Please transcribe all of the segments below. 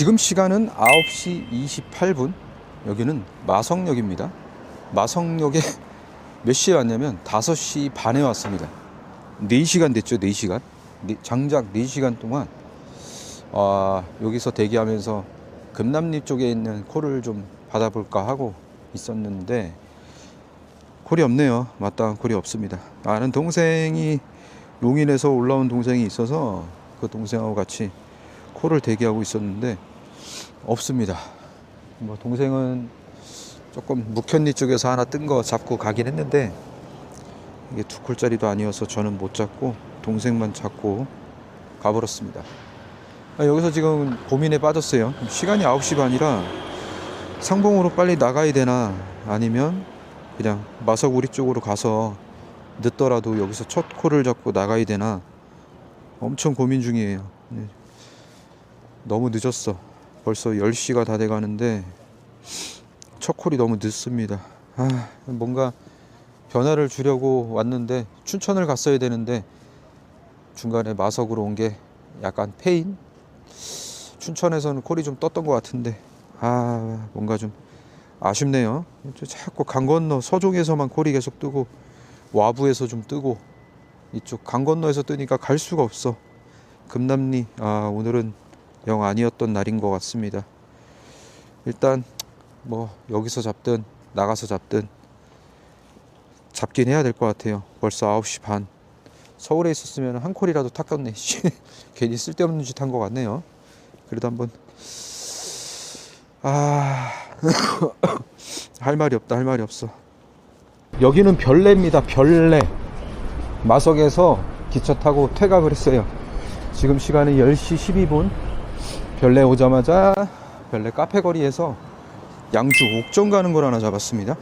지금 시간은 9시 28분. 여기는 마성역입니다. 마성역에 몇 시에 왔냐면 5시 반에 왔습니다. 4시간 됐죠, 4시간. 네- 장작 4시간 동안 아, 여기서 대기하면서 금남리 쪽에 있는 콜을 좀 받아볼까 하고 있었는데 콜이 없네요. 마땅한 콜이 없습니다. 아는 동생이 용인에서 올라온 동생이 있어서 그 동생하고 같이 콜을 대기하고 있었는데 없습니다. 뭐 동생은 조금 묵현리 쪽에서 하나 뜬 거 잡고 가긴 했는데 이게 두 콜짜리도 아니어서 저는 못 잡고 동생만 잡고 가버렸습니다. 아, 여기서 지금 고민에 빠졌어요. 시간이 9시 반이라 상봉으로 빨리 나가야 되나 아니면 그냥 마석우리 쪽으로 가서 늦더라도 여기서 첫 콜을 잡고 나가야 되나 엄청 고민 중이에요. 네. 너무 늦었어. 벌써 10시가 다 돼가는데 첫 콜이 너무 늦습니다. 아, 뭔가 변화를 주려고 왔는데 춘천을 갔어야 되는데 중간에 마석으로 온 게 약간 페인? 춘천에서는 콜이 좀 떴던 것 같은데 아 뭔가 좀 아쉽네요. 자꾸 강 건너 서종에서만 콜이 계속 뜨고 와부에서 좀 뜨고 이쪽 강 건너에서 뜨니까 갈 수가 없어. 금남리 아 오늘은 영 아니었던 날인 것 같습니다. 일단 뭐 여기서 잡든 나가서 잡든 잡긴 해야 될 것 같아요. 벌써 9시 반. 서울에 있었으면 한 콜이라도 탔겠네. 씨. 괜히 쓸데없는 짓 한 것 같네요. 그래도 한번 아 할 말이 없다 할 말이 없어. 여기는 별내입니다. 별내. 마석에서 기차 타고 퇴각을 했어요. 지금 시간은 10시 12분. 별내 오자마자 별내 카페 거리에서 양주 옥정 가는 걸 하나 잡았습니다.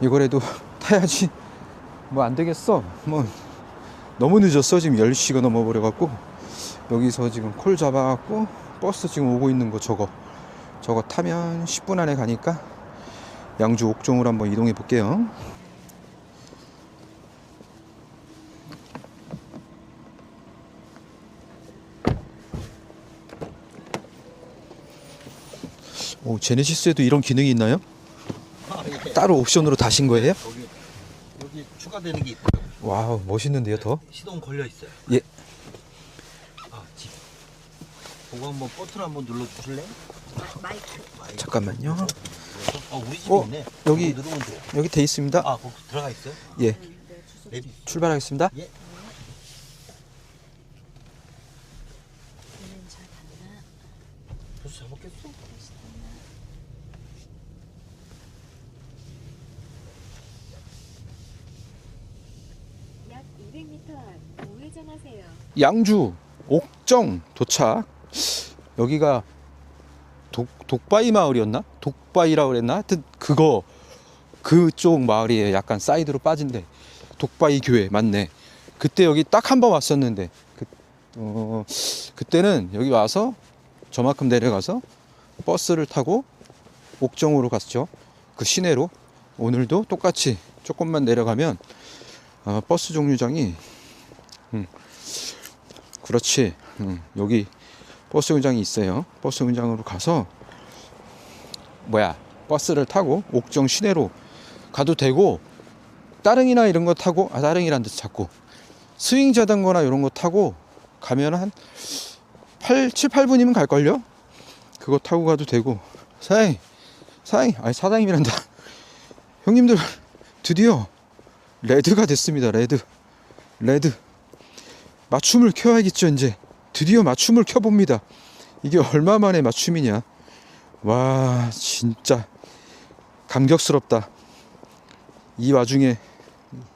이거라도 타야지. 뭐 안 되겠어. 뭐 너무 늦었어. 지금 10시가 넘어버려 갖고 여기서 지금 콜 잡아 갖고 버스 지금 오고 있는 거 저거 저거 타면 10분 안에 가니까 양주 옥종으로 한번 이동해 볼게요. 오, 제네시스에도 이런 기능이 있나요? 아, 예. 따로 옵션으로 다신 거예요? 여기 여기 추가되는 게 있고요. 와우, 멋있는데요, 더? 시동 걸려 있어요. 예. 아, 집. 그거 한번 버튼 한번 눌러 주실래? 잠깐만요. 아, 우리 집이 어, 있네. 여기- 누르면 돼요. 여기 돼 있습니다. 아, 거기 들어가 있어요? 예, 레디. 출발하겠습니다. 예. 벌써 잡았겠어? 약 200m 앞 우회전하세요. 양주 옥정 도착. 여기가 독, 독바이 마을이었나? 독바이라고 그랬나? 하여튼 그거 그쪽 마을이에요. 약간 사이드로 빠진데 독바이 교회 맞네. 그때 여기 딱 한 번 왔었는데 그, 어, 그때는 여기 와서 저만큼 내려가서 버스를 타고 옥정으로 갔죠. 그 시내로 오늘도 똑같이 조금만 내려가면 어, 버스 종류장이 그렇지. 음, 여기 버스 공장이 있어요. 버스 공장으로 가서 뭐야 버스를 타고 옥정 시내로 가도 되고 따릉이나 이런 거 타고 아 따릉이란 듯 자꾸 스윙 자전거나 이런 거 타고 가면 한 8, 7, 8분이면 갈걸요? 그거 타고 가도 되고 사장님 사장님 아니 사장님이란다 형님들 드디어 레드가 됐습니다 레드 레드 맞춤을 켜야겠죠 이제. 드디어 맞춤을 켜봅니다. 이게 얼마 만에 맞춤이냐? 와 진짜 감격스럽다. 이 와중에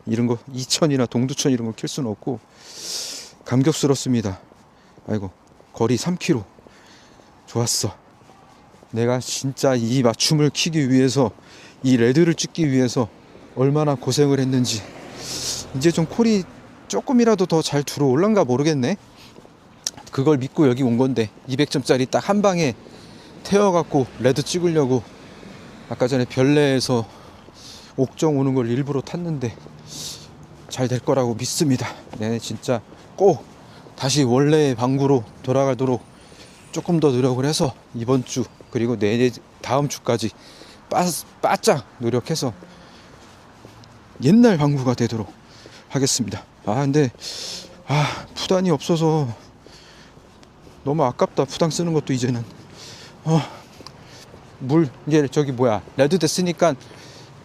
이런 거 이천이나 동두천 이런 거 킬 수는 없고 감격스럽습니다. 아이고 거리 3km 좋았어. 내가 진짜 이 맞춤을 키기 위해서 이 레드를 찍기 위해서 얼마나 고생을 했는지. 이제 좀 콜이 조금이라도 더 잘 들어올란가 모르겠네. 그걸 믿고 여기 온 건데 200점짜리 딱 한 방에 태워갖고 레드 찍으려고 아까 전에 별내에서 옥정 오는 걸 일부러 탔는데 잘 될 거라고 믿습니다. 네, 진짜 꼭 다시 원래의 방구로 돌아가도록 조금 더 노력을 해서 이번 주 그리고 내내 다음 주까지 빠, 바짝 노력해서 옛날 방구가 되도록 하겠습니다. 아 근데 아 푸단이 없어서 너무 아깝다. 푸당 쓰는 것도 이제는 어, 물 이게 저기 뭐야 레드 됐으니까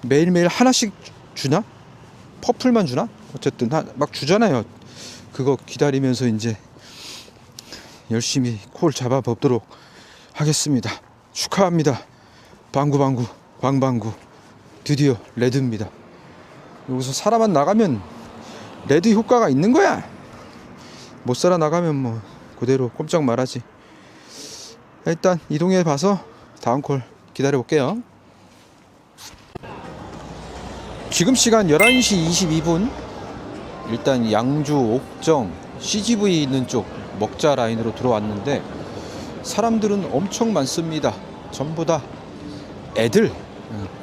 매일매일 하나씩 주나? 퍼플만 주나? 어쨌든 하- 막 주잖아요. 그거 기다리면서 이제 열심히 콜 잡아 보도록 하겠습니다. 축하합니다. 방구방구 광방구 드디어 레드입니다. 여기서 살아만 나가면 레드 효과가 있는 거야. 못 살아 나가면 뭐 그대로 꼼짝 말하지. 일단 이동해 봐서 다음 콜 기다려 볼게요. 지금 시간 11시 22분. 일단 양주 옥정 CGV 있는 쪽 먹자 라인으로 들어왔는데 사람들은 엄청 많습니다. 전부 다 애들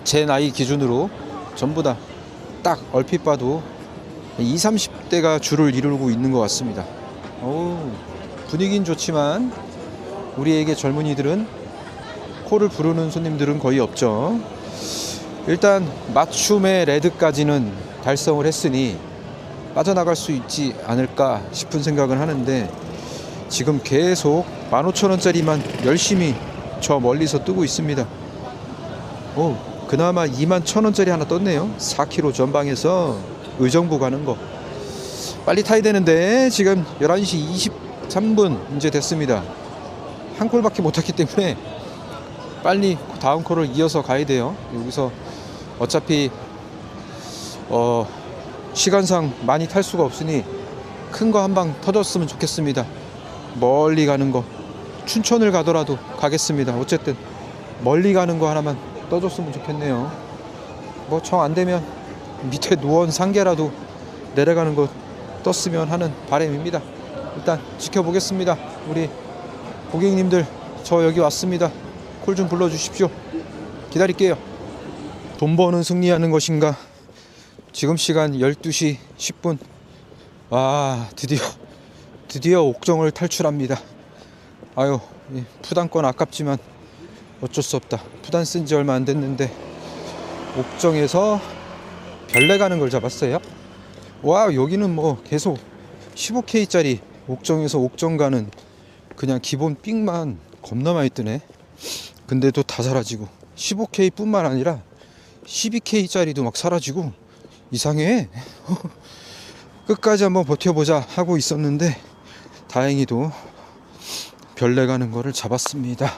제 나이 기준으로 전부 다 딱 얼핏 봐도 20, 30대가 줄을 이루고 있는 것 같습니다. 어우, 분위기는 좋지만 우리에게 젊은이들은 코를 부르는 손님들은 거의 없죠. 일단 맞춤의 레드까지는 달성을 했으니 빠져나갈 수 있지 않을까 싶은 생각은 하는데 지금 계속 15,000원짜리만 열심히 저 멀리서 뜨고 있습니다. 오, 그나마 21,000원짜리 하나 떴네요. 4km 전방에서 의정부 가는 거. 빨리 타야 되는데 지금 11시 23분 이제 됐습니다. 한 콜밖에 못 탔기 때문에 빨리 다음 콜을 이어서 가야 돼요. 여기서 어차피 어 시간상 많이 탈 수가 없으니 큰 거 한 방 터졌으면 좋겠습니다. 멀리 가는 거 춘천을 가더라도 가겠습니다. 어쨌든 멀리 가는 거 하나만 떠줬으면 좋겠네요. 뭐 정 안 되면 밑에 누원 상계라도 내려가는 거 떴으면 하는 바람입니다. 일단 지켜보겠습니다. 우리 고객님들 저 여기 왔습니다. 콜 좀 불러주십시오. 기다릴게요. 돈 버는 승리하는 것인가? 지금 시간 12시 10분. 와 드디어 드디어 옥정을 탈출합니다. 아유 이 푸단권 아깝지만 어쩔 수 없다. 푸단 쓴 지 얼마 안 됐는데 옥정에서 별내 가는 걸 잡았어요. 와 여기는 뭐 계속 15K짜리 옥정에서 옥정 가는 그냥 기본 삑만 겁나 많이 뜨네. 근데도 다 사라지고 15K뿐만 아니라 12K짜리도 막 사라지고 이상해. 끝까지 한번 버텨보자 하고 있었는데 다행히도 별내 가는 거를 잡았습니다.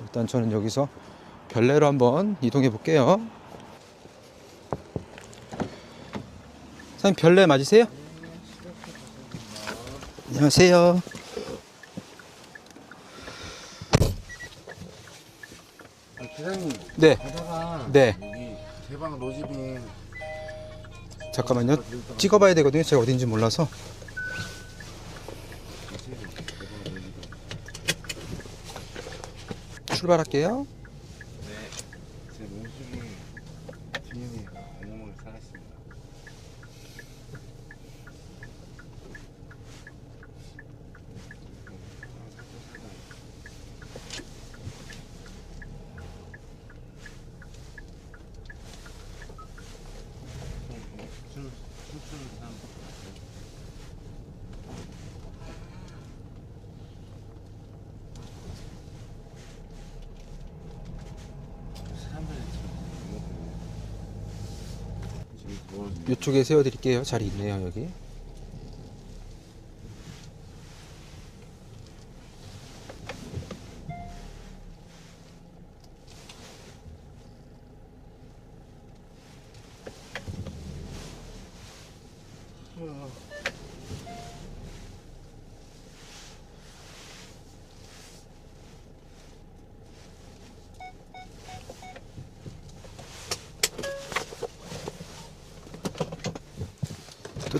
일단 저는 여기서 별내로 한번 이동해 볼게요. 사장님 별내 맞으세요? 안녕하세요. 기사님 네, 가다가 네. 여기 대방 로지빙 잠깐만요. 찍어봐야 되거든요. 제가 어딘지 몰라서. 출발할게요. 제 몸속에 뒤에 온몸을 살았습니다. 춤추는 사람 사람들이 지금 지금 도와주고 이쪽에 세워드릴게요. 자리 있네요, 여기.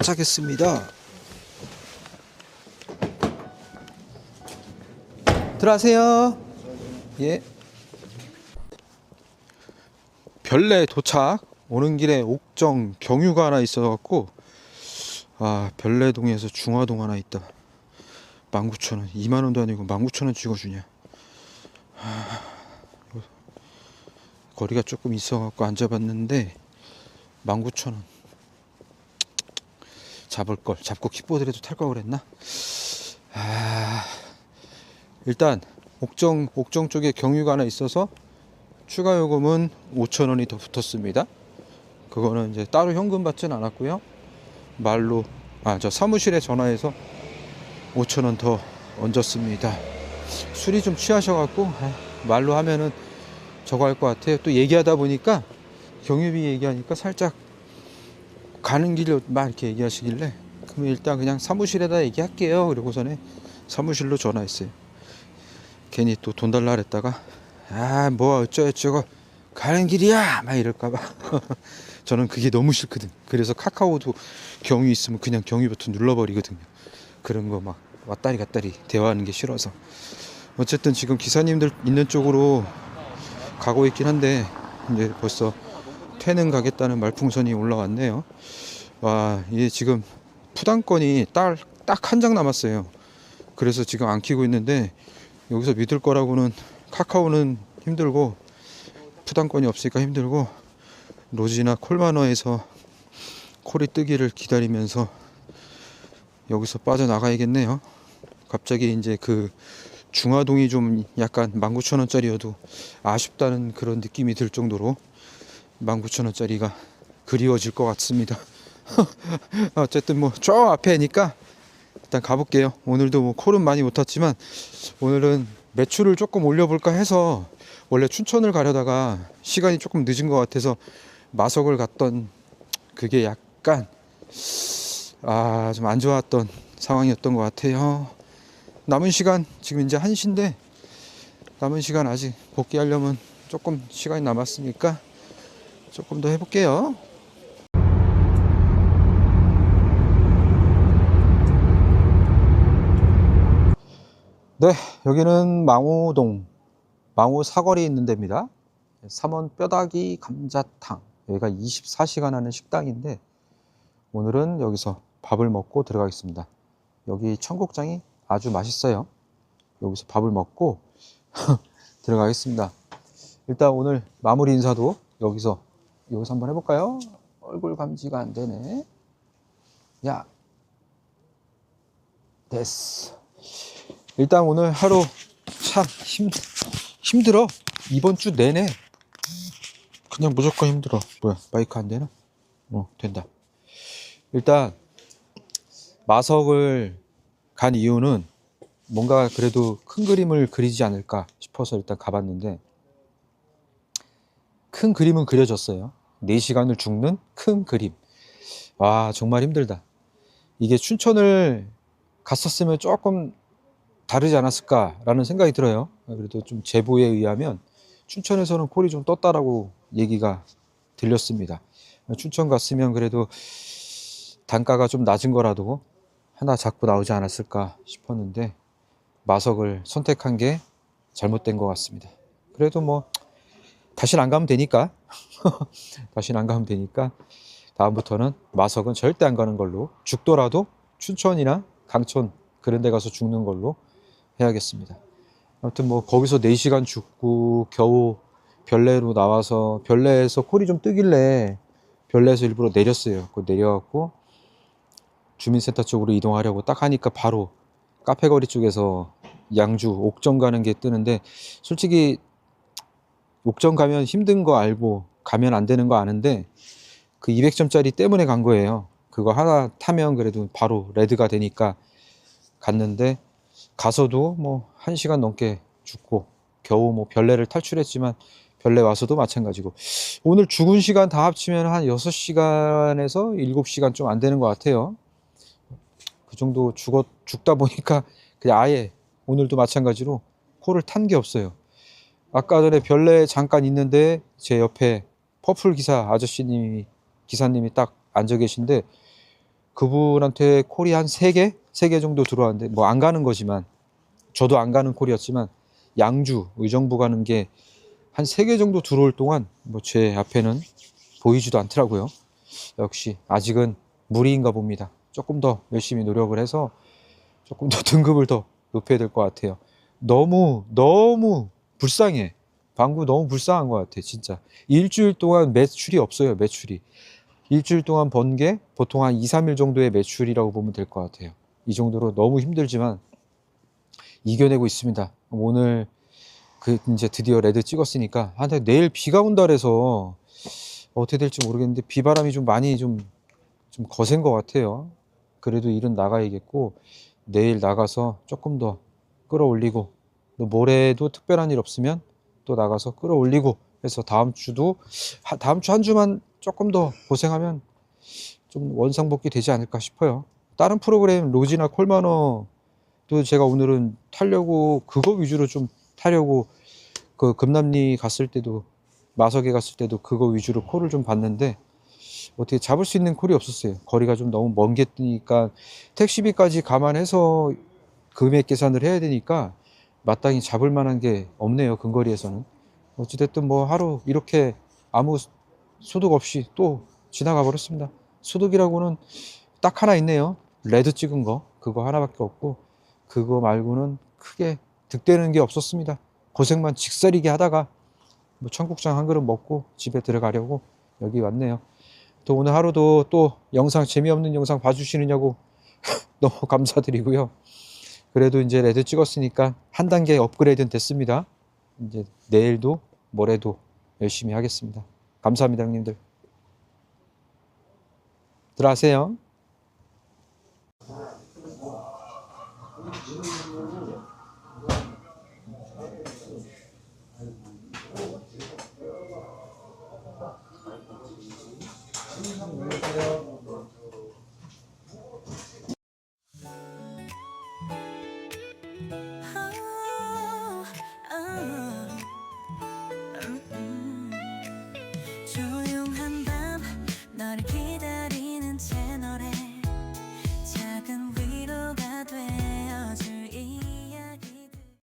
도착했습니다. 들어가세요. 예. 별내 도착. 오는 길에 옥정 경유가 하나 있어갖고 아 별내동에서 중화동 하나 있다. 19,000원. 2만 원도 아니고 19,000원 찍어주냐. 거리가 조금 있어갖고 앉아봤는데 19,000원 잡을 걸 잡고 킥보드라도 탈 걸 그랬나? 아 일단 옥정 옥정 쪽에 경유가 하나 있어서 추가 요금은 5,000원이 더 붙었습니다. 그거는 이제 따로 현금 받진 않았고요. 말로 아 저 사무실에 전화해서 5,000원 더 얹었습니다. 술이 좀 취하셔갖고 아, 말로 하면은 저거 할 것 같아요. 또 얘기하다 보니까 경유비 얘기하니까 살짝 가는 길로 막 이렇게 얘기하시길래 그럼 일단 그냥 사무실에다 얘기할게요. 그러고서는 사무실로 전화했어요. 괜히 또 돈 달라 그랬다가 아 뭐 어쩌고저쩌고 가는 길이야 막 이럴까봐 저는 그게 너무 싫거든. 그래서 카카오도 경유 있으면 그냥 경유 버튼 눌러버리거든요. 그런 거 막 왔다리 갔다리 대화하는 게 싫어서 어쨌든 지금 기사님들 있는 쪽으로 가고 있긴 한데 이제 벌써 퇴는 가겠다는 말풍선이 올라왔네요. 와, 이게 지금 푸당권이 딱 한 장 남았어요. 그래서 지금 안 키고 있는데 여기서 믿을 거라고는 카카오는 힘들고 푸당권이 없으니까 힘들고 로지나 콜마너에서 콜이 뜨기를 기다리면서 여기서 빠져나가야겠네요. 갑자기 이제 그 중화동이 좀 약간 19,000원짜리여도 아쉽다는 그런 느낌이 들 정도로 19,000원짜리가 그리워질 것 같습니다. 어쨌든 뭐 저 앞에니까 일단 가볼게요. 오늘도 뭐 콜은 많이 못 탔지만 오늘은 매출을 조금 올려볼까 해서 원래 춘천을 가려다가 시간이 조금 늦은 것 같아서 마석을 갔던 그게 약간 아 좀 안 좋았던 상황이었던 것 같아요. 남은 시간 지금 이제 1시인데 남은 시간 아직 복귀하려면 조금 시간이 남았으니까 조금 더 해볼게요. 네, 여기는 망우동, 망우 사거리에 있는 데입니다. 삼원 뼈다귀 감자탕. 여기가 24시간 하는 식당인데 오늘은 여기서 밥을 먹고 들어가겠습니다. 여기 청국장이 아주 맛있어요. 여기서 밥을 먹고 들어가겠습니다. 일단 오늘 마무리 인사도 여기서 여기서 한번 해볼까요? 얼굴 감지가 안 되네. 야, 됐어. 일단 오늘 하루 참 힘, 힘들어. 이번 주 내내 그냥 무조건 힘들어. 뭐야, 마이크 안 되나? 어, 된다. 일단 마석을 간 이유는 뭔가 그래도 큰 그림을 그리지 않을까 싶어서 일단 가봤는데 큰 그림은 그려졌어요. 4시간을 죽는 큰 그림. 와, 정말 힘들다. 이게 춘천을 갔었으면 조금 다르지 않았을까라는 생각이 들어요. 그래도 좀 제보에 의하면 춘천에서는 콜이 좀 떴다라고 얘기가 들렸습니다. 춘천 갔으면 그래도 단가가 좀 낮은 거라도 하나 잡고 나오지 않았을까 싶었는데 마석을 선택한 게 잘못된 것 같습니다. 그래도 뭐 다시는 안 가면 되니까 다시는 안 가면 되니까 다음부터는 마석은 절대 안 가는 걸로 죽더라도 춘천이나 강천 그런 데 가서 죽는 걸로 해야겠습니다. 아무튼 뭐 거기서 4시간 죽고 겨우 별내로 나와서 별내에서 콜이 좀 뜨길래 별내에서 일부러 내렸어요. 그 내려갖고 주민센터 쪽으로 이동하려고 딱 하니까 바로 카페거리 쪽에서 양주 옥정 가는 게 뜨는데 솔직히 옥정 가면 힘든 거 알고 가면 안 되는 거 아는데 그 200점짜리 때문에 간 거예요. 그거 하나 타면 그래도 바로 레드가 되니까 갔는데 가서도 뭐 1시간 넘게 죽고 겨우 뭐 별내를 탈출했지만 별내 와서도 마찬가지고 오늘 죽은 시간 다 합치면 한 6시간에서 7시간 좀 안 되는 것 같아요. 그 정도 죽었, 죽다 보니까 그냥 아예 오늘도 마찬가지로 코를 탄 게 없어요. 아까 전에 별내에 잠깐 있는데 제 옆에 퍼플 기사 아저씨님이 기사님이 딱 앉아 계신데 그분한테 콜이 한 세개세 개 정도 들어왔는데 뭐 안 가는 거지만 저도 안 가는 콜이었지만 양주 의정부 가는 게 한 세 개 정도 들어올 동안 뭐 제 앞에는 보이지도 않더라고요. 역시 아직은 무리인가 봅니다. 조금 더 열심히 노력을 해서 조금 더 등급을 더 높여야 될 것 같아요. 너무 너무 불쌍해. 방구 너무 불쌍한 것 같아, 진짜. 일주일 동안 매출이 없어요, 매출이. 일주일 동안 번 게 보통 한 2, 3일 정도의 매출이라고 보면 될 것 같아요. 이 정도로 너무 힘들지만 이겨내고 있습니다. 오늘 그 이제 드디어 레드 찍었으니까 아, 근데 내일 비가 온다 그래서 어떻게 될지 모르겠는데 비바람이 좀 많이 좀, 좀 거센 것 같아요. 그래도 일은 나가야겠고 내일 나가서 조금 더 끌어올리고 또 모레도 특별한 일 없으면 또 나가서 끌어올리고 해서 다음 주도 하- 다음 주 한 주만 조금 더 고생하면 좀 원상복귀 되지 않을까 싶어요. 다른 프로그램 로지나 콜마너도 제가 오늘은 타려고 그거 위주로 좀 타려고 그 금남리 갔을 때도 마석에 갔을 때도 그거 위주로 콜을 좀 봤는데 어떻게 잡을 수 있는 콜이 없었어요. 거리가 좀 너무 먼 게 뜨니까 택시비까지 감안해서 금액 계산을 해야 되니까 마땅히 잡을 만한 게 없네요. 근거리에서는. 어찌됐든 뭐 하루 이렇게 아무 소득 없이 또 지나가 버렸습니다. 소득이라고는 딱 하나 있네요. 레드 찍은 거. 그거 하나밖에 없고 그거 말고는 크게 득되는 게 없었습니다. 고생만 직살이게 하다가 뭐 청국장 한 그릇 먹고 집에 들어가려고 여기 왔네요. 또 오늘 하루도 또 영상 재미없는 영상 봐주시느냐고 너무 감사드리고요. 그래도 이제 레드 찍었으니까 한 단계 업그레이드는 됐습니다. 이제 내일도 모레도 열심히 하겠습니다. 감사합니다, 형님들. 들어가세요.